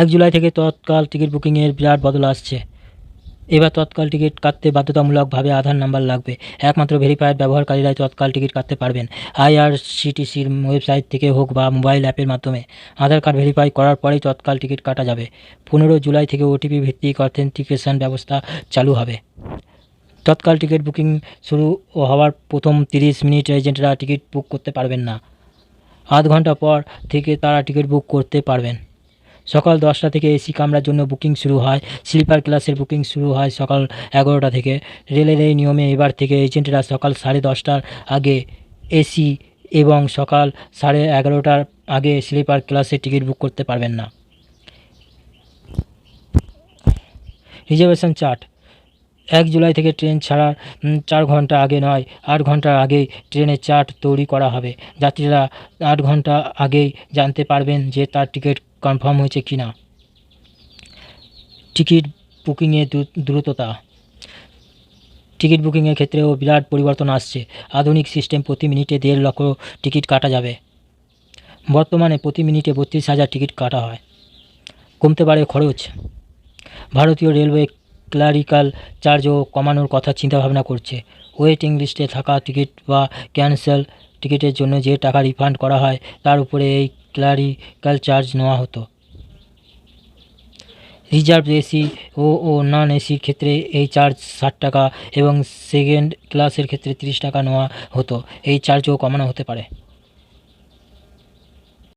এক জুলাই থেকে তৎকাল টিকিট বুকিংয়ের বিরাট বদল আসছে। এবার তৎকাল টিকিট কাটতে বাধ্যতামূলকভাবে আধার নাম্বার লাগবে। একমাত্র ভেরিফায়ার ব্যবহারকারীরাই তৎকাল টিকিট কাটতে পারবেন। আইআরসিটিসির ওয়েবসাইট থেকে হোক বা মোবাইল অ্যাপের মাধ্যমে আধার কার্ড ভেরিফাই করার পরেই তৎকাল টিকিট কাটা যাবে। পনেরো জুলাই থেকে ওটিপি ভিত্তিক অথেন্টিকেশন ব্যবস্থা চালু হবে। তৎকাল টিকিট বুকিং শুরু হওয়ার প্রথম তিরিশ মিনিট এজেন্টরা টিকিট বুক করতে পারবেন না। আধ ঘণ্টা পর থেকে তারা টিকিট বুক করতে পারবেন। সকাল দশটা থেকে এসি কামরার জন্য বুকিং শুরু হয়, স্লিপার ক্লাসের বুকিং শুরু হয় সকাল এগারোটা থেকে। রেলের এই নিয়মে এবার থেকে এজেন্টরা সকাল সাড়ে দশটার আগে এসি এবং সকাল সাড়ে এগারোটার আগে স্লিপার ক্লাসের টিকিট বুক করতে পারবেন না। Reservation chart. এক জুলাই থেকে ট্রেন ছাড়ার চার ঘণ্টা আগে নয়, আট ঘণ্টা আগেই ট্রেনের চার্ট তৈরি করা হবে। যাত্রীরা আট ঘণ্টা আগেই জানতে পারবেন যে তার টিকিট কনফার্ম হয়েছে কি না। টিকিট বুকিংয়ে দ্রু- দ্রুততা। টিকিট বুকিংয়ের ক্ষেত্রেও বিরাট পরিবর্তন আসছে। আধুনিক সিস্টেম প্রতি মিনিটে দেড় লক্ষ টিকিট কাটা যাবে। বর্তমানে প্রতি মিনিটে বত্রিশ হাজার টিকিট কাটা হয়। কমতে পারে খরচ। ভারতীয় রেলওয়ে ক্লারিক্যাল চার্জও কমানোর কথা চিন্তাভাবনা করছে। ওয়েটিং লিস্টে থাকা টিকিট বা ক্যান্সেল টিকিটের জন্য যে টাকা রিফান্ড করা হয়, তার উপরে এই ক্লারিক্যাল চার্জ নেওয়া হতো। রিজার্ভ এসি ও ও নন এসির ক্ষেত্রে এই চার্জ ষাট টাকা এবং সেকেন্ড ক্লাসের ক্ষেত্রে তিরিশ টাকা নেওয়া হতো। এই চার্জও কমানো হতে পারে।